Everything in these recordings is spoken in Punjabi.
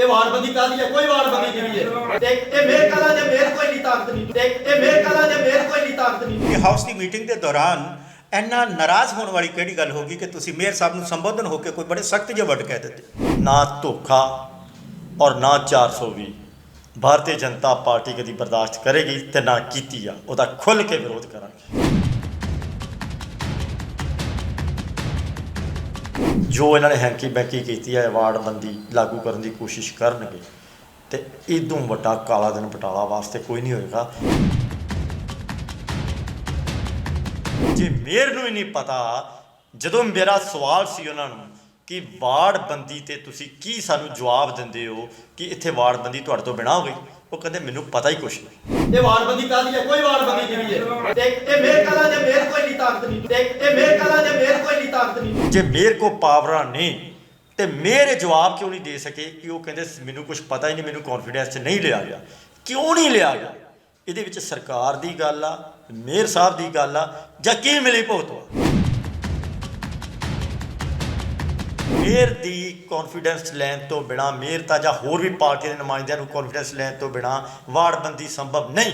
ਇਹ ਵਾਰਬੰਦੀ ਕਾਦੀ ਹੈ? ਕੋਈ ਵਾਰਬੰਦੀ ਨਹੀਂ ਹੈ। ਤੇ ਇਹ ਮੇਰ ਕਲਾ ਜੇ ਮੇਰ ਕੋਈ ਨਹੀਂ ਤਾਕਤ ਨਹੀਂ। ਤੇ ਇਹ ਮੇਰ ਕਲਾ ਜੇ ਮੇਰ ਕੋਈ ਨਹੀਂ ਤਾਕਤ ਨਹੀਂ। ਕਿ ਹਾਊਸ ਦੀ ਮੀਟਿੰਗ ਦੇ ਦੌਰਾਨ ਇੰਨਾ ਨਾਰਾਜ਼ ਹੋਣ ਵਾਲੀ ਕਿਹੜੀ ਗੱਲ ਹੋਗੀ ਕਿ ਤੁਸੀਂ ਮੇਅਰ ਸਾਹਿਬ ਨੂੰ ਸੰਬੋਧਨ ਹੋ ਕੇ ਕੋਈ ਬੜੇ ਸਖਤ ਜਿਹੇ ਵਰਡ ਕਹਿ ਦਿੱਤੇ? ਨਾ ਧੋਖਾ ਔਰ ਨਾ 420 ਭਾਰਤੀ ਜਨਤਾ ਪਾਰਟੀ ਕਦੀ ਬਰਦਾਸ਼ਤ ਕਰੇਗੀ ਤੇ ਨਾ ਕੀਤੀ ਆ। ਉਹਦਾ ਖੁੱਲ ਕੇ ਵਿਰੋਧ ਕਰਾਂਗੇ। ਜੋ ਇਹਨਾਂ ਨੇ ਹੈਂਕੀ ਬੈਂਕੀ ਕੀਤੀ ਹੈ ਵਾਰਡਬੰਦੀ ਲਾਗੂ ਕਰਨ ਦੀ ਕੋਸ਼ਿਸ਼ ਕਰਨਗੇ, ਤੇ ਇਦੋਂ ਵੱਡਾ ਕਾਲਾ ਦਿਨ ਬਟਾਲਾ ਵਾਸਤੇ ਕੋਈ ਨਹੀਂ ਹੋਏਗਾ। ਜੇ ਮੇਰ ਨੂੰ ਹੀ ਨਹੀਂ ਪਤਾ, ਜਦੋਂ ਮੇਰਾ ਸਵਾਲ ਸੀ ਉਹਨਾਂ ਨੂੰ ਕਿ ਵਾਰਡਬੰਦੀ ਤੇ ਤੁਸੀਂ ਕੀ ਸਾਨੂੰ ਜਵਾਬ ਦਿੰਦੇ ਹੋ ਕਿ ਇੱਥੇ ਵਾਰਡਬੰਦੀ ਤੁਹਾਡੇ ਤੋਂ ਬਿਨਾ ਹੋ ਗਈ ਉਹ ਕਹਿੰਦੇ ਮੈਨੂੰ ਪਤਾ ਹੀ ਕੁਛ ਨਹੀਂ। ਇਹ ਵਾਰਬੰਦੀ ਕਾਦੀ ਹੈ? ਕੋਈ ਵਾਰਬੰਦੀ ਨਹੀਂ ਹੈ। ਤੇ ਇਹ ਮੇਰ ਕਲਾ ਜੇ ਮੇਰ ਕੋਈ ਨਹੀਂ ਤਾਕਤ ਨਹੀਂ। ਤੇ ਇਹ ਮੇਰ ਕਲਾ ਜੇ ਮੇਰ ਕੋਈ ਨਹੀਂ ਤਾਕਤ ਨਹੀਂ। ਜੇ ਮੇਰ ਕੋ ਪਾਵਰਾਂ ਨੇ ਤੇ ਮੇਰੇ ਜਵਾਬ ਕਿਉਂ ਨਹੀਂ ਦੇ ਸਕੇ ਕਿ ਉਹ ਕਹਿੰਦੇ ਮੈਨੂੰ ਕੁਝ ਪਤਾ ਹੀ ਨਹੀਂ ਮੈਨੂੰ ਕੌਨਫੀਡੈਂਸ 'ਚ ਨਹੀਂ ਲਿਆ ਗਿਆ। ਕਿਉਂ ਨਹੀਂ ਲਿਆ ਗਿਆ? ਇਹਦੇ ਵਿੱਚ ਸਰਕਾਰ ਦੀ ਗੱਲ ਆ ਮੇਅਰ ਸਾਹਿਬ ਦੀ ਗੱਲ ਆ ਜਾਂ ਕੀ ਮਿਲੀ ਭੁਗਤ ਮੇਅਰ ਦੀ ਕੌਨਫੀਡੈਂਸ ਲੈਣ ਤੋਂ ਬਿਨਾ ਮੇਅਰ ਤਾਂ ਜਾਂ ਹੋਰ ਵੀ ਪਾਰਟੀਆਂ ਦੇ ਨੁਮਾਇੰਦਿਆਂ ਨੂੰ ਕੌਨਫੀਡੈਂਸ ਲੈਣ ਤੋਂ ਬਿਨਾ ਵਾਰਡਬੰਦੀ ਸੰਭਵ ਨਹੀਂ।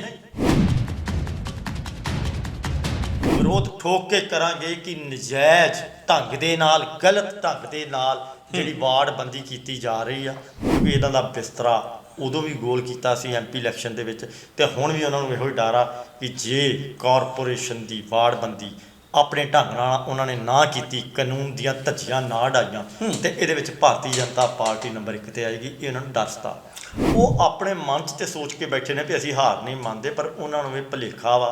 ਵਿਰੋਧ ਠੋਕ ਕੇ ਕਰਾਂਗੇ ਕਿ ਨਜਾਇਜ਼ ਢੰਗ ਦੇ ਨਾਲ ਗਲਤ ਢੰਗ ਦੇ ਨਾਲ ਜਿਹੜੀ ਵਾਰਡਬੰਦੀ ਕੀਤੀ ਜਾ ਰਹੀ ਆ ਕਿਉਂਕਿ ਇਹਨਾਂ ਦਾ ਬਿਸਤਰਾ ਉਦੋਂ ਵੀ ਗੋਲ ਕੀਤਾ ਸੀ ਐਮਪੀ ਇਲੈਕਸ਼ਨ ਦੇ ਵਿੱਚ ਤੇ ਹੁਣ ਵੀ ਉਹਨਾਂ ਨੂੰ ਇਹੋ ਹੀ ਡਰ ਆ ਕਿ ਜੇ ਕਾਰਪੋਰੇਸ਼ਨ ਦੀ ਵਾਰਡਬੰਦੀ ਆਪਣੇ ਢੰਗ ਨਾਲ ਉਹਨਾਂ ਨੇ ਨਾ ਕੀਤੀ ਕਾਨੂੰਨ ਦੀਆਂ ਧੱਜੀਆਂ ਨਾ ਡਾਈਆਂ। ਤੇ ਇਹਦੇ ਵਿੱਚ ਭਾਰਤੀ ਜਨਤਾ ਪਾਰਟੀ ਨੰਬਰ 1 ਤੇ ਆਏਗੀ ਇਹ ਉਹਨਾਂ ਨੂੰ ਡਰ ਸਤਾ ਉਹ ਆਪਣੇ ਮਨ 'ਚ ਤੇ ਸੋਚ ਕੇ ਬੈਠੇ ਨੇ ਵੀ ਅਸੀਂ ਹਾਰ ਨਹੀਂ ਮੰਨਦੇ ਪਰ ਉਹਨਾਂ ਨੂੰ ਇਹ ਭੁਲੇਖਾ ਵਾ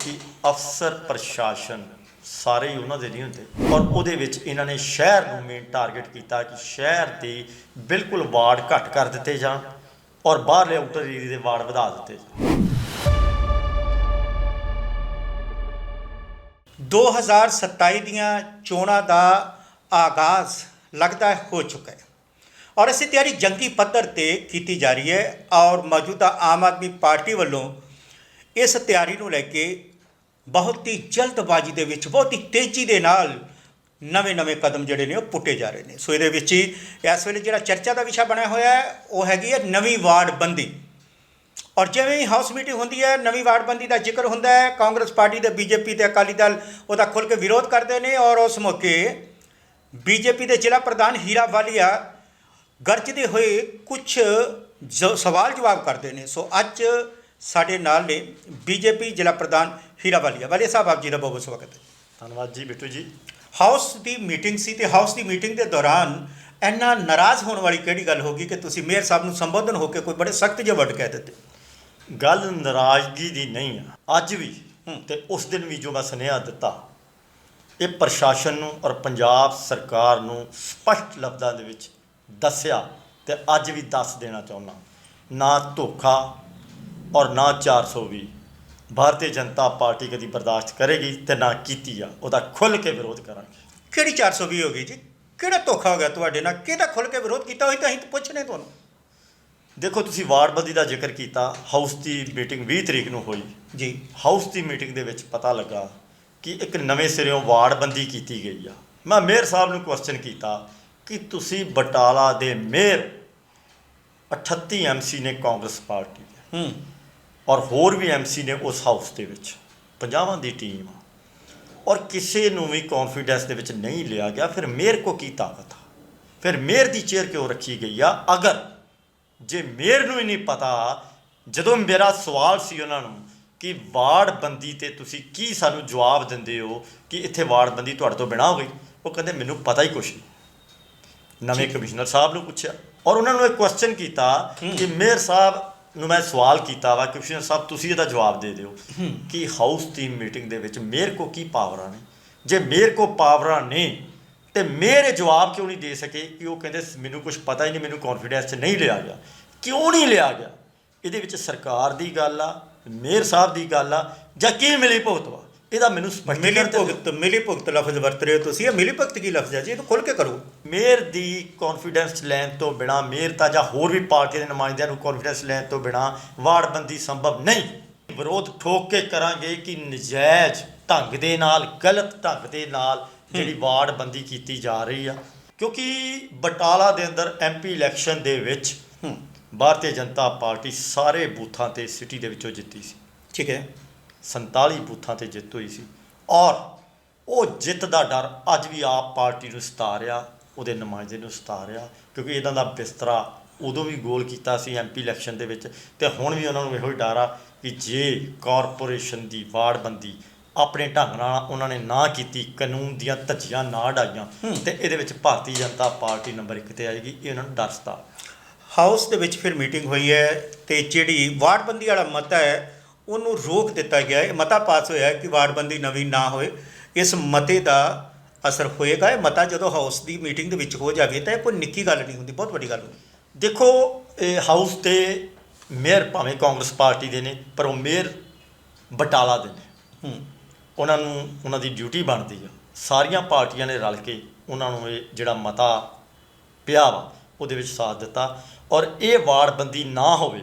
ਕਿ ਅਫਸਰ ਪ੍ਰਸ਼ਾਸਨ ਸਾਰੇ ਹੀ ਉਹਨਾਂ ਦੇ ਨਹੀਂ ਹੁੰਦੇ। ਔਰ ਉਹਦੇ ਵਿੱਚ ਇਹਨਾਂ ਨੇ ਸ਼ਹਿਰ ਨੂੰ ਮੇਨ ਟਾਰਗੇਟ ਕੀਤਾ ਕਿ ਸ਼ਹਿਰ ਦੇ ਬਿਲਕੁਲ ਵਾਰਡ ਘੱਟ ਕਰ ਦਿੱਤੇ ਜਾਣ ਔਰ ਬਾਹਰਲੇ ਆਊਟਰ ਏਰੀਆ ਦੇ ਵਾਰਡ ਵਧਾ ਦਿੱਤੇ ਜਾਣ। 2027 ਦੀਆਂ ਚੋਣਾਂ ਦਾ ਆਗਾਜ਼ ਲੱਗਦਾ ਹੋ ਚੁੱਕਾ ਹੈ। ਔਰ ਇਸੇ ਤਿਆਰੀ ਜੰਗੀ ਪੱਧਰ ਤੇ ਕੀਤੀ ਜਾ ਰਹੀ ਹੈ ਔਰ ਮੌਜੂਦਾ ਆਮ ਆਦਮੀ ਪਾਰਟੀ ਵੱਲੋਂ ਇਸ ਤਿਆਰੀ ਨੂੰ ਲੈ ਕੇ ਬਹੁਤ ਹੀ ਜਲਦਬਾਜ਼ੀ ਦੇ ਵਿੱਚ, ਬਹੁਤ ਹੀ ਤੇਜ਼ੀ ਦੇ ਨਾਲ ਨਵੇਂ-ਨਵੇਂ ਕਦਮ ਜਿਹੜੇ ਨੇ ਉਹ ਪੁੱਟੇ ਜਾ ਰਹੇ ਨੇ। ਸੋ ਇਹਦੇ ਵਿੱਚ ਹੀ ਇਸ ਵੇਲੇ ਜਿਹੜਾ ਚਰਚਾ ਦਾ ਵਿਸ਼ਾ ਬਣਿਆ ਹੋਇਆ ਹੈ, ਉਹ ਹੈਗੀ ਹੈ ਨਵੀਂ ਵਾਰਡ ਬੰਦੀ। ਔਰ ਜਿਵੇਂ ਹੀ ਹਾਊਸ ਮੀਟਿੰਗ ਹੁੰਦੀ ਹੈ ਨਵੀਂ ਵਾਰਡਬੰਦੀ ਦਾ ਜ਼ਿਕਰ ਹੁੰਦਾ ਹੈ ਕਾਂਗਰਸ ਪਾਰਟੀ ਤੇ ਬੀਜੇਪੀ ਤੇ ਅਕਾਲੀ ਦਲ ਉਹਦਾ ਖੁੱਲ੍ਹ ਕੇ ਵਿਰੋਧ ਕਰਦੇ ਨੇ ਔਰ ਉਸ ਮੌਕੇ ਬੀਜੇਪੀ ਦੇ ਜ਼ਿਲ੍ਹਾ ਪ੍ਰਧਾਨ ਹੀਰਾ ਵਾਲੀਆ ਗਰਜਦੇ ਹੋਏ ਕੁਝ ਸਵਾਲ ਜਵਾਬ ਕਰਦੇ ਨੇ। ਸੋ ਅੱਜ ਸਾਡੇ ਨਾਲ ਨੇ ਬੀਜੇਪੀ ਜ਼ਿਲ੍ਹਾ ਪ੍ਰਧਾਨ ਹੀਰਾ ਵਾਲੀਆ। ਵਾਲੀਆ ਸਾਹਿਬ ਆਪ ਜੀ ਦਾ ਬਹੁਤ ਬਹੁਤ ਸਵਾਗਤ ਹੈ। ਧੰਨਵਾਦ ਜੀ ਬਿੱਟੂ ਜੀ। ਹਾਊਸ ਦੀ ਮੀਟਿੰਗ ਸੀ ਤੇ ਹਾਊਸ ਦੀ ਮੀਟਿੰਗ ਦੇ ਦੌਰਾਨ ਇੰਨਾ ਨਾਰਾਜ਼ ਹੋਣ ਵਾਲੀ ਕਿਹੜੀ ਗੱਲ ਹੋਗੀ ਕਿ ਤੁਸੀਂ ਮੇਅਰ ਸਾਹਿਬ ਨੂੰ ਸੰਬੋਧਨ ਹੋ ਕੇ ਕੋਈ ਬੜੇ ਸਖਤ ਜਿਹੇ ਵਰਡ ਕਹਿ ਦਿੱਤੇ? ਗੱਲ ਨਾਰਾਜ਼ਗੀ ਦੀ ਨਹੀਂ ਆ। ਅੱਜ ਵੀ ਤੇ ਉਸ ਦਿਨ ਵੀ ਜੋ ਮੈਂ ਸੁਨੇਹਾ ਦਿੱਤਾ ਇਹ ਪ੍ਰਸ਼ਾਸਨ ਨੂੰ ਔਰ ਪੰਜਾਬ ਸਰਕਾਰ ਨੂੰ ਸਪਸ਼ਟ ਲਫ਼ਜ਼ਾਂ ਦੇ ਵਿੱਚ ਦੱਸਿਆ ਤੇ ਅੱਜ ਵੀ ਦੱਸ ਦੇਣਾ ਚਾਹੁੰਦਾ। ਨਾ ਧੋਖਾ ਔਰ ਨਾ 420 ਭਾਰਤੀ ਜਨਤਾ ਪਾਰਟੀ ਕਦੀ ਬਰਦਾਸ਼ਤ ਕਰੇਗੀ ਤੇ ਨਾ ਕੀਤੀ ਆ। ਉਹਦਾ ਖੁੱਲ ਕੇ ਵਿਰੋਧ ਕਰਾਂਗੇ। ਕਿਹੜੀ 420 ਹੋ ਗਈ ਜੀ? ਕਿਹੜਾ ਧੋਖਾ ਹੋ ਗਿਆ ਤੁਹਾਡੇ ਨਾਲ? ਕਿਹਦਾ ਖੁੱਲ ਕੇ ਵਿਰੋਧ ਕੀਤਾ ਹੋਈ ਤਾਂ ਅਸੀਂ ਪੁੱਛਨੇ ਤੁਹਾਨੂੰ। ਦੇਖੋ ਤੁਸੀਂ ਵਾਰਡਬੰਦੀ ਦਾ ਜ਼ਿਕਰ ਕੀਤਾ ਹਾਊਸ ਦੀ ਮੀਟਿੰਗ 20 ਤਰੀਕ ਨੂੰ ਹੋਈ। ਜੀ। ਹਾਊਸ ਦੀ ਮੀਟਿੰਗ ਦੇ ਵਿੱਚ ਪਤਾ ਲੱਗਾ ਕਿ ਇੱਕ ਨਵੇਂ ਸਿਰਿਓਂ ਵਾਰਡਬੰਦੀ ਕੀਤੀ ਗਈ ਆ। ਮੈਂ ਮੇਅਰ ਸਾਹਿਬ ਨੂੰ ਕੁਐਸਚਨ ਕੀਤਾ ਕਿ ਤੁਸੀਂ ਬਟਾਲਾ ਦੇ ਮੇਅਰ 38 ਐਮਸੀ ਨੇ ਕਾਂਗਰਸ ਪਾਰਟੀ ਦੇ। ਹੂੰ। ਔਰ ਹੋਰ ਵੀ ਐਮਸੀ ਨੇ ਉਸ ਹਾਊਸ ਦੇ ਵਿੱਚ। ਪੰਜਾਬਾਂ ਦੀ ਟੀਮ ਔਰ ਕਿਸੇ ਨੂੰ ਵੀ ਕੌਨਫੀਡੈਂਸ ਦੇ ਵਿੱਚ ਨਹੀਂ ਲਿਆ ਗਿਆ। ਫਿਰ ਮੇਅਰ ਕੋ ਕੀ ਤਾਕਤ ਆ? ਫਿਰ ਮੇਅਰ ਦੀ ਚੇਅਰ ਕਿਉਂ ਰੱਖੀ ਗਈ ਆ? ਅਗਰ ਜੇ ਮੇਅਰ ਨੂੰ ਹੀ ਨਹੀਂ ਪਤਾ ਜਦੋਂ ਮੇਰਾ ਸਵਾਲ ਸੀ ਉਹਨਾਂ ਨੂੰ ਕਿ ਵਾਰਡ ਬੰਦੀ ਤੇ ਤੁਸੀਂ ਕੀ ਸਾਨੂੰ ਜਵਾਬ ਦਿੰਦੇ ਹੋ ਕਿ ਇੱਥੇ ਵਾਰਡ ਬੰਦੀ ਤੁਹਾਡੇ ਤੋਂ ਬਿਨਾ ਹੋ ਗਈ ਉਹ ਕਹਿੰਦੇ ਮੈਨੂੰ ਪਤਾ ਹੀ ਕੁਛ ਨਹੀਂ। ਨਵੇਂ ਕਮਿਸ਼ਨਰ ਸਾਹਿਬ ਨੂੰ ਪੁੱਛਿਆ ਔਰ ਉਹਨਾਂ ਨੂੰ ਇੱਕ ਕੁਐਸਚਨ ਕੀਤਾ ਕਿ ਮੇਅਰ ਸਾਹਿਬ ਨੂੰ ਮੈਂ ਸਵਾਲ ਕੀਤਾ ਵਾ ਕਮਿਸ਼ਨਰ ਸਾਹਿਬ ਤੁਸੀਂ ਇਹਦਾ ਜਵਾਬ ਦੇ ਦਿਓ ਕਿ ਹਾਊਸ ਦੀ ਮੀਟਿੰਗ ਦੇ ਵਿੱਚ ਮੇਅਰ ਕੋ ਕੀ ਪਾਵਰਾਂ ਨੇ? ਜੇ ਮੇਅਰ ਕੋ ਪਾਵਰਾਂ ਨੇ ਤੇ ਇਹ ਜਵਾਬ ਕਿਉਂ ਨਹੀਂ ਦੇ ਸਕੇ ਕਿ ਉਹ ਕਹਿੰਦੇ ਮੈਨੂੰ ਕੁਝ ਪਤਾ ਹੀ ਨਹੀਂ ਮੈਨੂੰ ਕੌਨਫੀਡੈਂਸ 'ਚ ਨਹੀਂ ਲਿਆ ਗਿਆ। ਕਿਉਂ ਨਹੀਂ ਲਿਆ ਗਿਆ? ਇਹਦੇ ਵਿੱਚ ਸਰਕਾਰ ਦੀ ਗੱਲ ਆ ਮੇਅਰ ਸਾਹਿਬ ਦੀ ਗੱਲ ਆ ਜਾਂ ਕੀ ਮਿਲੀ ਭੁਗਤ ਵਾ? ਇਹਦਾ ਮੈਨੂੰ ਮਿਲੀ। ਭੁਗਤ ਮਿਲੀ ਭੁਗਤ ਲਫ਼ਜ਼ ਵਰਤ ਰਹੇ ਹੋ ਤੁਸੀਂ ਇਹ ਮਿਲੀ ਭੁਗਤ ਕੀ ਲਫ਼ਜ਼ ਹੈ ਜੀ? ਇਹ ਤਾਂ ਖੁੱਲ੍ਹ ਕੇ ਕਰੋ। ਮੇਅਰ ਦੀ ਕੌਨਫੀਡੈਂਸ ਲੈਣ ਤੋਂ ਬਿਨਾ ਮੇਅਰ ਤਾਂ ਜਾਂ ਹੋਰ ਵੀ ਪਾਰਟੀ ਦੇ ਨੁਮਾਇੰਦਿਆਂ ਨੂੰ ਕੌਨਫੀਡੈਂਸ ਲੈਣ ਤੋਂ ਬਿਨਾ ਵਾਰਡਬੰਦੀ ਸੰਭਵ ਨਹੀਂ। ਵਿਰੋਧ ਠੋਕ ਕੇ ਕਰਾਂਗੇ ਕਿ ਨਜਾਇਜ਼ ਢੰਗ ਦੇ ਨਾਲ ਗਲਤ ਢੰਗ ਦੇ ਨਾਲ ਜਿਹੜੀ ਵਾਰਡਬੰਦੀ ਕੀਤੀ ਜਾ ਰਹੀ ਆ। ਕਿਉਂਕਿ ਬਟਾਲਾ ਦੇ ਅੰਦਰ ਐਮਪੀ ਇਲੈਕਸ਼ਨ ਦੇ ਵਿੱਚ ਭਾਰਤੀ ਜਨਤਾ ਪਾਰਟੀ ਸਾਰੇ ਬੂਥਾਂ ਤੇ ਸਿਟੀ ਦੇ ਵਿੱਚੋਂ ਜਿੱਤੀ ਸੀ। ਠੀਕ ਹੈ। 47 ਬੂਥਾਂ ਤੇ ਜਿੱਤ ਹੋਈ ਸੀ। ਔਰ ਉਹ ਜਿੱਤ ਦਾ ਡਰ ਅੱਜ ਵੀ ਆਪ ਪਾਰਟੀ ਨੂੰ ਸਤਾ ਰਿਹਾ ਉਹਦੇ ਨੁਮਾਇੰਦੇ ਨੂੰ ਸਤਾ ਰਿਹਾ ਕਿਉਂਕਿ ਇਹਨਾਂ ਦਾ ਬਿਸਤਰਾ ਉਦੋਂ ਵੀ ਗੋਲ ਕੀਤਾ ਸੀ ਐਮਪੀ ਇਲੈਕਸ਼ਨ ਦੇ ਵਿੱਚ ਤੇ ਹੁਣ ਵੀ ਉਹਨਾਂ ਨੂੰ ਇਹੋ ਹੀ ਡਰ ਆ ਕਿ ਜੇ ਕਾਰਪੋਰੇਸ਼ਨ ਦੀ ਵਾਰਡਬੰਦੀ ਆਪਣੇ ਢੰਗ ਨਾਲ ਉਹਨਾਂ ਨੇ ਨਾ ਕੀਤੀ ਕਾਨੂੰਨ ਦੀਆਂ ਧੱਜੀਆਂ ਨਾ ਡਾਈਆਂ। ਤੇ ਇਹਦੇ ਵਿੱਚ ਭਾਰਤੀ ਜਨਤਾ ਪਾਰਟੀ ਨੰਬਰ 1 ਤੇ ਆਏਗੀ ਇਹ ਉਹਨਾਂ ਨੂੰ ਡਰ ਸਤਾ ਹਾਊਸ ਦੇ ਵਿੱਚ ਫਿਰ ਮੀਟਿੰਗ ਹੋਈ ਹੈ ਤੇ ਜਿਹੜੀ ਵਾਰਡਬੰਦੀ ਵਾਲਾ ਮਤਾ ਹੈ ਉਹਨੂੰ ਰੋਕ ਦਿੱਤਾ ਗਿਆ ਹੈ। ਮਤਾ ਪਾਸ ਹੋਇਆ ਹੈ ਕਿ ਵਾਰਡਬੰਦੀ ਨਵੀਂ ਨਾ ਹੋਏ ਇਸ ਮਤੇ ਦਾ ਅਸਰ ਹੋਏਗਾ। ਇਹ ਮਤਾ ਜਦੋਂ ਹਾਊਸ ਦੀ ਮੀਟਿੰਗ ਦੇ ਵਿੱਚ ਹੋ ਜਾਵੇ ਤਾਂ ਇਹ ਕੋਈ ਨਿੱਕੀ ਗੱਲ ਨਹੀਂ ਹੁੰਦੀ ਬਹੁਤ ਵੱਡੀ ਗੱਲ ਹੁੰਦੀ। ਦੇਖੋ ਇਹ ਹਾਊਸ ਤੇ ਮੇਅਰ ਭਾਵੇਂ ਕਾਂਗਰਸ ਪਾਰਟੀ ਦੇ ਨੇ ਪਰ ਉਹ ਮੇਅਰ ਬਟਾਲਾ ਦੇ ਨੇ। ਹੂੰ। ਉਹਨਾਂ ਨੂੰ ਉਹਨਾਂ ਦੀ ਡਿਊਟੀ ਬਣਦੀ ਆ। ਸਾਰੀਆਂ ਪਾਰਟੀਆਂ ਨੇ ਰਲ ਕੇ ਉਹਨਾਂ ਨੂੰ ਇਹ ਜਿਹੜਾ ਮਤਾ ਪਿਆ ਵਾ ਉਹਦੇ ਵਿੱਚ ਸਾਥ ਦਿੱਤਾ। ਔਰ ਇਹ ਵਾਰਡਬੰਦੀ ਨਾ ਹੋਵੇ।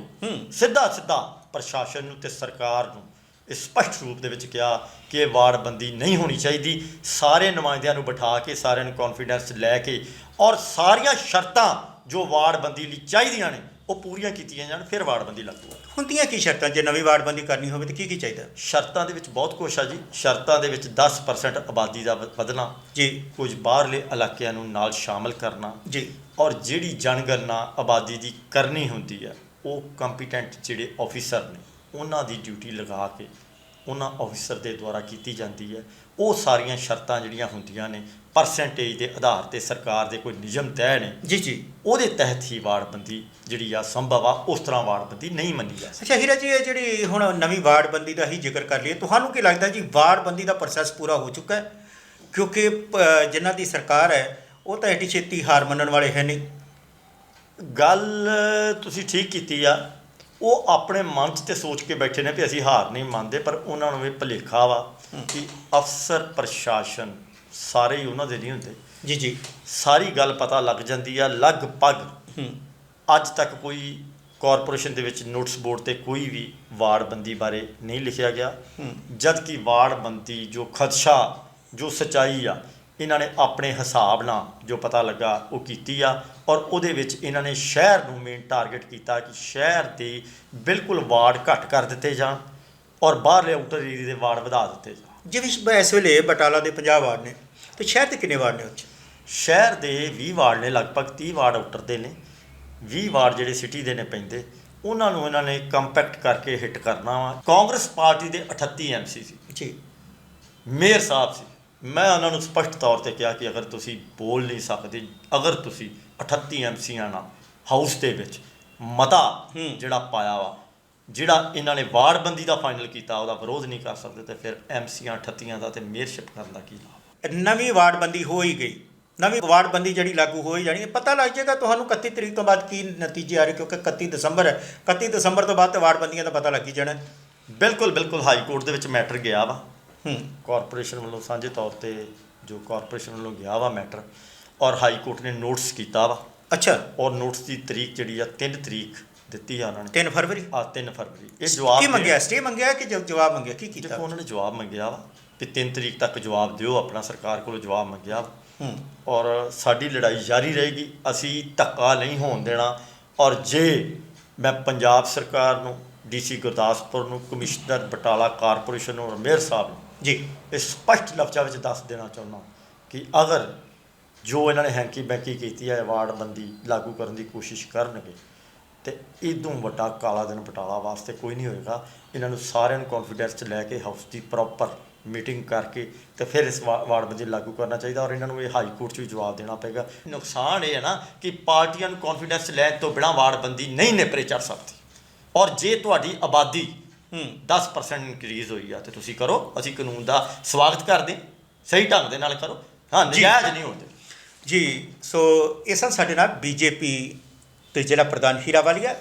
ਸਿੱਧਾ ਸਿੱਧਾ ਪ੍ਰਸ਼ਾਸਨ ਨੂੰ ਤੇ ਸਰਕਾਰ ਨੂੰ ਇਹ ਸਪਸ਼ਟ ਰੂਪ ਦੇ ਵਿੱਚ ਕਿਹਾ ਕਿ ਇਹ ਵਾਰਡਬੰਦੀ ਨਹੀਂ ਹੋਣੀ ਚਾਹੀਦੀ। ਸਾਰੇ ਨੁਮਾਇੰਦਿਆਂ ਨੂੰ ਬਿਠਾ ਕੇ ਸਾਰਿਆਂ ਨੂੰ ਕੌਨਫੀਡੈਂਸ ਲੈ ਕੇ ਔਰ ਸਾਰੀਆਂ ਸ਼ਰਤਾਂ ਜੋ ਵਾਰਡਬੰਦੀ ਲਈ ਚਾਹੀਦੀਆਂ ਨੇ ਉਹ ਪੂਰੀਆਂ ਕੀਤੀਆਂ ਜਾਣ ਫਿਰ ਵਾਰਡਬੰਦੀ ਲੱਗੂ ਹੁੰਦੀਆਂ ਕੀ ਸ਼ਰਤਾਂ? ਜੇ ਨਵੀਂ ਵਾਰਡਬੰਦੀ ਕਰਨੀ ਹੋਵੇ ਤਾਂ ਕੀ ਕੀ ਚਾਹੀਦਾ? ਸ਼ਰਤਾਂ ਦੇ ਵਿੱਚ ਬਹੁਤ ਕੁਛ ਆ ਜੀ। ਸ਼ਰਤਾਂ ਦੇ ਵਿੱਚ 10% ਆਬਾਦੀ ਦਾ ਵਧਣਾ ਜੀ ਕੁਝ ਬਾਹਰਲੇ ਇਲਾਕਿਆਂ ਨੂੰ ਨਾਲ ਸ਼ਾਮਲ ਕਰਨਾ ਜੀ। ਔਰ ਜਿਹੜੀ ਜਨਗਣਨਾ ਆਬਾਦੀ ਦੀ ਕਰਨੀ ਹੁੰਦੀ ਹੈ ਉਹ ਕੰਪੀਟੈਂਟ ਜਿਹੜੇ ਆਫੀਸਰ ਨੇ ਉਹਨਾਂ ਦੀ ਡਿਊਟੀ ਲਗਾ ਕੇ ਉਹਨਾਂ ਆਫੀਸਰ ਦੇ ਦੁਆਰਾ ਕੀਤੀ ਜਾਂਦੀ ਹੈ। ਉਹ ਸਾਰੀਆਂ ਸ਼ਰਤਾਂ ਜਿਹੜੀਆਂ ਹੁੰਦੀਆਂ ਨੇ ਪਰਸੈਂਟੇਜ ਦੇ ਆਧਾਰ ਤੇ ਸਰਕਾਰ ਦੇ ਕੋਈ ਨਿਯਮ ਤੈਅ ਨੇ ਜੀ ਜੀ। ਉਹਦੇ ਤਹਿਤ ਹੀ ਵਾਰਡਬੰਦੀ ਜਿਹੜੀ ਆ ਸੰਭਵ ਆ ਉਸ ਤਰ੍ਹਾਂ ਵਾਰਡਬੰਦੀ ਨਹੀਂ ਮੰਨੀ ਜਾ ਸਕਦੀ ਅੱਛਾ ਹੀਰਾ ਜੀ ਇਹ ਜਿਹੜੀ ਹੁਣ ਨਵੀਂ ਵਾਰਡਬੰਦੀ ਦਾ ਹੀ ਜ਼ਿਕਰ ਕਰ ਲਈਏ ਤੁਹਾਨੂੰ ਕੀ ਲੱਗਦਾ ਜੀ ਵਾਰਡਬੰਦੀ ਦਾ ਪ੍ਰੋਸੈਸ ਪੂਰਾ ਹੋ ਚੁੱਕਾ ਹੈ? ਕਿਉਂਕਿ ਜਿਨ੍ਹਾਂ ਦੀ ਸਰਕਾਰ ਹੈ ਉਹ ਤਾਂ ਐਡੀ ਛੇਤੀ ਹਾਰ ਮੰਨਣ ਵਾਲੇ ਹੈ ਨਹੀਂ। ਗੱਲ ਤੁਸੀਂ ਠੀਕ ਕੀਤੀ ਆ ਉਹ ਆਪਣੇ ਮਨ 'ਚ ਤੇ ਸੋਚ ਕੇ ਬੈਠੇ ਨੇ ਵੀ ਅਸੀਂ ਹਾਰ ਨਹੀਂ ਮੰਨਦੇ ਪਰ ਉਹਨਾਂ ਨੂੰ ਇਹ ਭੁਲੇਖਾ ਵਾ ਕਿ ਅਫਸਰ ਪ੍ਰਸ਼ਾਸਨ ਸਾਰੇ ਹੀ ਉਹਨਾਂ ਦੇ ਨਹੀਂ ਹੁੰਦੇ। ਜੀ ਜੀ। ਸਾਰੀ ਗੱਲ ਪਤਾ ਲੱਗ ਜਾਂਦੀ ਆ ਲਗਭਗ ਅੱਜ ਤੱਕ ਕੋਈ ਕਾਰਪੋਰੇਸ਼ਨ ਦੇ ਵਿੱਚ ਨੋਟਿਸ ਬੋਰਡ ਤੇ ਕੋਈ ਵੀ ਵਾਰਡਬੰਦੀ ਬਾਰੇ ਨਹੀਂ ਲਿਖਿਆ ਗਿਆ। ਜਦ ਕਿ ਵਾਰਡਬੰਦੀ ਜੋ ਖਦਸ਼ਾ ਜੋ ਸਚਾਈ ਆ ਇਹਨਾਂ ਨੇ ਆਪਣੇ ਹਿਸਾਬ ਨਾਲ ਜੋ ਪਤਾ ਲੱਗਾ ਉਹ ਕੀਤੀ ਆ ਔਰ ਉਹਦੇ ਵਿੱਚ ਇਹਨਾਂ ਨੇ ਸ਼ਹਿਰ ਨੂੰ ਮੇਨ ਟਾਰਗੇਟ ਕੀਤਾ ਕਿ ਸ਼ਹਿਰ ਦੇ ਬਿਲਕੁਲ ਵਾਰਡ ਘੱਟ ਕਰ ਦਿੱਤੇ ਜਾਣ ਔਰ ਬਾਹਰਲੇ ਆਊਟਰ ਏਰੀਆ ਦੇ ਵਾਰਡ ਵਧਾ ਦਿੱਤੇ ਜਾਣ। ਜਿਵੇਂ ਇਸ- ਵੇਲੇ ਬਟਾਲਾ ਦੇ 50 ਵਾਰਡ ਨੇ ਤੇ ਸ਼ਹਿਰ ਦੇ ਕਿੰਨੇ ਵਾਰਡ ਨੇ ਉੱਚ ਸ਼ਹਿਰ ਦੇ 20 ਵਾਰਡ ਨੇ ਲਗਭਗ 30 ਵਾਰਡ ਆਊਟਰ ਦੇ ਨੇ। 20 ਵਾਰਡ ਜਿਹੜੇ ਸਿਟੀ ਦੇ ਨੇ ਪੈਂਦੇ ਉਹਨਾਂ ਨੂੰ ਇਹਨਾਂ ਨੇ ਕੰਪੈਕਟ ਕਰਕੇ ਹਿੱਟ ਕਰਨਾ ਵਾ। ਕਾਂਗਰਸ ਪਾਰਟੀ ਦੇ 38 ਐਮਸੀ ਸੀ। ਜੀ। ਮੇਅਰ ਸਾਹਿਬ ਸੀ। ਮੈਂ ਉਹਨਾਂ ਨੂੰ ਸਪਸ਼ਟ ਤੌਰ ਤੇ ਕਿਹਾ ਕਿ ਅਗਰ ਤੁਸੀਂ ਬੋਲ ਨਹੀਂ ਸਕਦੇ ਅਗਰ ਤੁਸੀਂ 38 ਐਮਸੀਆਂ ਨਾਲ ਹਾਊਸ ਦੇ ਵਿੱਚ ਮਤਾ। ਜਿਹੜਾ ਪਾਇਆ ਵਾ ਜਿਹੜਾ ਇਹਨਾਂ ਨੇ ਵਾਰਡਬੰਦੀ ਦਾ ਫਾਈਨਲ ਕੀਤਾ ਉਹਦਾ ਵਿਰੋਧ ਨਹੀਂ ਕਰ ਸਕਦੇ ਤੇ ਫਿਰ ਐਮਸੀਆਂ 38 ਦਾ ਤੇ ਮੇਅਰਸ਼ਿਪ ਕਰਨ ਦਾ ਕੀ ਲਾਭ? ਨਵੀਂ ਵਾਰਡਬੰਦੀ ਹੋ ਹੀ ਗਈ। ਨਵੀਂ ਵਾਰਡਬੰਦੀ ਜਿਹੜੀ ਲਾਗੂ ਹੋ ਹੀ ਜਾਣੀ ਹੈ। ਪਤਾ ਲੱਗ ਜਾਏਗਾ ਤੁਹਾਨੂੰ 31 ਤਰੀਕ ਤੋਂ ਬਾਅਦ ਕੀ ਨਤੀਜੇ ਆ ਰਹੇ ਕਿਉਂਕਿ 31 ਦਸੰਬਰ ਹੈ। 31 ਦਸੰਬਰ ਤੋਂ ਬਾਅਦ ਤੇ ਵਾਰਡਬੰਦੀਆਂ ਦਾ ਪਤਾ ਲੱਗ ਹੀ ਜਾਣਾ। ਬਿਲਕੁਲ ਬਿਲਕੁਲ ਹਾਈ ਕੋਰਟ ਦੇ ਵਿੱਚ ਮੈਟਰ ਗਿਆ ਵਾ। ਕਾਰਪੋਰੇਸ਼ਨ ਵੱਲੋਂ ਸਾਂਝੇ ਤੌਰ ਤੇ ਜੋ ਕਾਰਪੋਰੇਸ਼ਨ ਵੱਲੋਂ ਗਿਆ ਵਾ ਮੈਟਰ ਔਰ ਹਾਈ ਕੋਰਟ ਨੇ ਨੋਟਿਸ ਕੀਤਾ ਵਾ। ਅੱਛਾ। ਔਰ ਨੋਟਿਸ ਦੀ ਤਰੀਕ ਜਿਹੜੀ ਆ 3 ਤਰੀਕ ਦਿੱਤੀ ਆ ਉਹਨਾਂ ਨੇ। 3 ਫਰਵਰੀ? ਆ 3 ਫਰਵਰੀ। ਇਹ ਜਵਾਬ ਕੀ ਮੰਗਿਆ ਸਟੇ ਮੰਗਿਆ ਕਿ ਜਵ- ਜਵਾਬ ਮੰਗਿਆ? ਕੀ ਕੀਤਾ? ਦੇਖੋ ਉਹਨਾਂ ਨੇ ਜਵਾਬ ਮੰਗਿਆ ਵਾ ਕਿ 3 ਤਰੀਕ ਤੱਕ ਜਵਾਬ ਦਿਓ ਆਪਣਾ ਸਰਕਾਰ ਕੋਲੋਂ ਜਵਾਬ ਮੰਗਿਆ ਔਰ ਸਾਡੀ ਲੜਾਈ ਜਾਰੀ ਰਹੇਗੀ। ਅਸੀਂ ਧੱਕਾ ਨਹੀਂ ਹੋਣ ਦੇਣਾ। ਔਰ ਜੇ ਮੈਂ ਪੰਜਾਬ ਸਰਕਾਰ ਨੂੰ ਡੀਸੀ ਗੁਰਦਾਸਪੁਰ ਨੂੰ ਕਮਿਸ਼ਨਰ ਬਟਾਲਾ ਕਾਰਪੋਰੇਸ਼ਨ ਨੂੰ ਔਰ ਮੇਅਰ ਸਾਹਿਬ ਨੂੰ। ਜੀ, ਇਹ ਸਪਸ਼ਟ ਲਫ਼ਜ਼ਾਂ ਵਿੱਚ ਦੱਸ ਦੇਣਾ ਚਾਹੁੰਦਾ ਕਿ ਅਗਰ ਜੋ ਇਹਨਾਂ ਨੇ ਹੈਂਕੀ ਬੈਂਕੀ ਕੀਤੀ ਹੈ ਵਾਰਡਬੰਦੀ ਲਾਗੂ ਕਰਨ ਦੀ ਕੋਸ਼ਿਸ਼ ਕਰਨਗੇ, ਤੇ ਇਦੋਂ ਵੱਡਾ ਕਾਲਾ ਦਿਨ ਬਟਾਲਾ ਵਾਸਤੇ ਕੋਈ ਨਹੀਂ ਹੋਏਗਾ। ਇਹਨਾਂ ਨੂੰ ਸਾਰਿਆਂ ਨੂੰ ਕੌਨਫੀਡੈਂਸ 'ਚ ਲੈ ਕੇ ਹਾਊਸ ਦੀ ਪ੍ਰੋਪਰ ਮੀਟਿੰਗ ਕਰਕੇ ਤੇ ਫਿਰ ਇਸ ਵਾ- ਵਾਰਡਬੰਦੀ ਲਾਗੂ ਕਰਨਾ ਚਾਹੀਦਾ ਔਰ ਇਹਨਾਂ ਨੂੰ ਇਹ ਹਾਈ ਕੋਰਟ 'ਚ ਵੀ ਜਵਾਬ ਦੇਣਾ ਪਏਗਾ। ਨੁਕਸਾਨ ਇਹ ਹੈ ਨਾ ਕਿ ਪਾਰਟੀਆਂ ਨੂੰ ਕੌਨਫੀਡੈਂਸ ਲੈਣ ਤੋਂ ਬਿਨਾਂ ਵਾਰਡਬੰਦੀ ਨਹੀਂ ਨਿਪਰੇ ਚੜ ਸਕਦੀ। ਔਰ ਜੇ ਤੁਹਾਡੀ ਆਬਾਦੀ ਹੂੰ 10% ਇਨਕਰੀਜ਼ ਹੋਈ ਆ ਤੇ ਤੁਸੀਂ ਕਰੋ ਅਸੀਂ ਕਾਨੂੰਨ ਦਾ ਸਵਾਗਤ ਕਰਦੇ ਸਹੀ ਢੰਗ ਦੇ ਨਾਲ ਕਰੋ। ਹਾਂ। ਨਜਾਇਜ਼ ਨਹੀਂ ਹੁੰਦੇ। ਜੀ ਸੋ ਇਹ ਸਨ ਸਾਡੇ ਨਾਲ ਬੀਜੇਪੀ ਤੇ ਜ਼ਿਲ੍ਹਾ ਪ੍ਰਧਾਨ ਹੀਰਾ ਵਾਲੀਆ।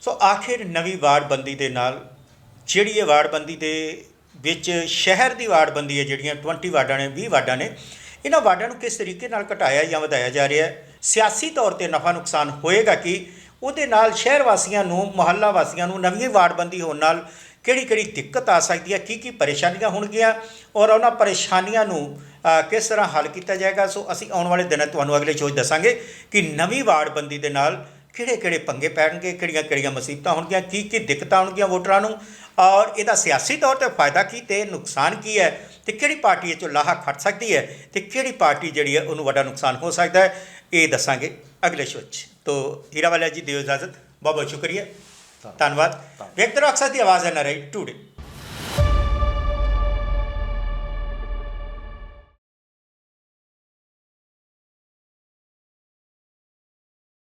ਸੋ ਆਖਿਰ ਨਵੀਂ ਵਾਰਡਬੰਦੀ ਦੇ ਨਾਲ ਜਿਹੜੀ ਇਹ ਵਾਰਡਬੰਦੀ ਦੇ ਵਿੱਚ ਸ਼ਹਿਰ ਦੀ ਵਾਰਡਬੰਦੀ ਹੈ ਜਿਹੜੀਆਂ 20 ਵਾਰਡਾਂ ਨੇ 20 ਵਾਰਡਾਂ ਨੇ ਇਹਨਾਂ ਵਾਰਡਾਂ ਨੂੰ ਕਿਸ ਤਰੀਕੇ ਨਾਲ ਘਟਾਇਆ ਜਾਂ ਵਧਾਇਆ ਜਾ ਰਿਹਾ ਹੈ? ਸਿਆਸੀ ਤੌਰ ਤੇ ਨਫਾ ਨੁਕਸਾਨ ਹੋਏਗਾ ਕਿ? ਉਹਦੇ ਨਾਲ ਸ਼ਹਿਰ ਵਾਸੀਆਂ ਨੂੰ, ਮੁਹੱਲਾ ਵਾਸੀਆਂ ਨੂੰ ਨਵੀਂ ਵਾਰਡਬੰਦੀ ਹੋਣ ਨਾਲ ਕਿਹੜੀ ਕਿਹੜੀ ਦਿੱਕਤ ਆ ਸਕਦੀ ਹੈ, ਕੀ ਕੀ ਪਰੇਸ਼ਾਨੀਆਂ ਹੋਣਗੀਆਂ ਔਰ ਉਹਨਾਂ ਪਰੇਸ਼ਾਨੀਆਂ ਨੂੰ ਕਿਸ ਤਰ੍ਹਾਂ ਹੱਲ ਕੀਤਾ ਜਾਏਗਾ? ਸੋ ਅਸੀਂ ਆਉਣ ਵਾਲੇ ਦਿਨਾਂ ਤੁਹਾਨੂੰ ਅਗਲੇ ਸ਼ੋਅ ਦੱਸਾਂਗੇ ਕਿ ਨਵੀਂ ਵਾਰਡਬੰਦੀ ਦੇ ਨਾਲ ਕਿਹੜੇ ਕਿਹੜੇ ਪੰਗੇ ਪੈਣਗੇ, ਕਿਹੜੀਆਂ ਕਿਹੜੀਆਂ ਮੁਸੀਬਤਾਂ ਹੋਣਗੀਆਂ, ਕੀ ਕੀ ਦਿੱਕਤਾਂ ਆਉਣਗੀਆਂ ਵੋਟਰਾਂ ਨੂੰ ਔਰ ਇਹਦਾ ਸਿਆਸੀ ਤੌਰ ਤੇ ਫਾਇਦਾ ਕੀ ਤੇ ਨੁਕਸਾਨ ਕੀ ਹੈ ਤੇ ਕਿਹੜੀ ਪਾਰਟੀ ਇਹ ਚੋਂ ਲਾਹਾ ਖੱਟ ਸਕਦੀ ਹੈ ਤੇ ਕਿਹੜੀ ਪਾਰਟੀ ਜਿਹੜੀ ਹੈ ਉਹਨੂੰ ਵੱਡਾ ਨੁਕਸਾਨ ਹੋ ਸਕਦਾ ਹੈ, ਇਹ ਦੱਸਾਂਗੇ ਅਗਲੇ ਸ਼ੋਅ 'ਚ। ਹੀਰਾ हीरावाला ਜੀ ਦਿਓ ਇਜਾਜ਼ਤ ਬਹੁਤ ਬਹੁਤ ਸ਼ੁਕਰੀਆ ਧੰਨਵਾਦ ਵਿਕਟਰ ਅਕਸਰ ਦੀ ਆਵਾਜ਼ ਹੈ ਨਾ ਰਾਈਟ ਟੂਡੇ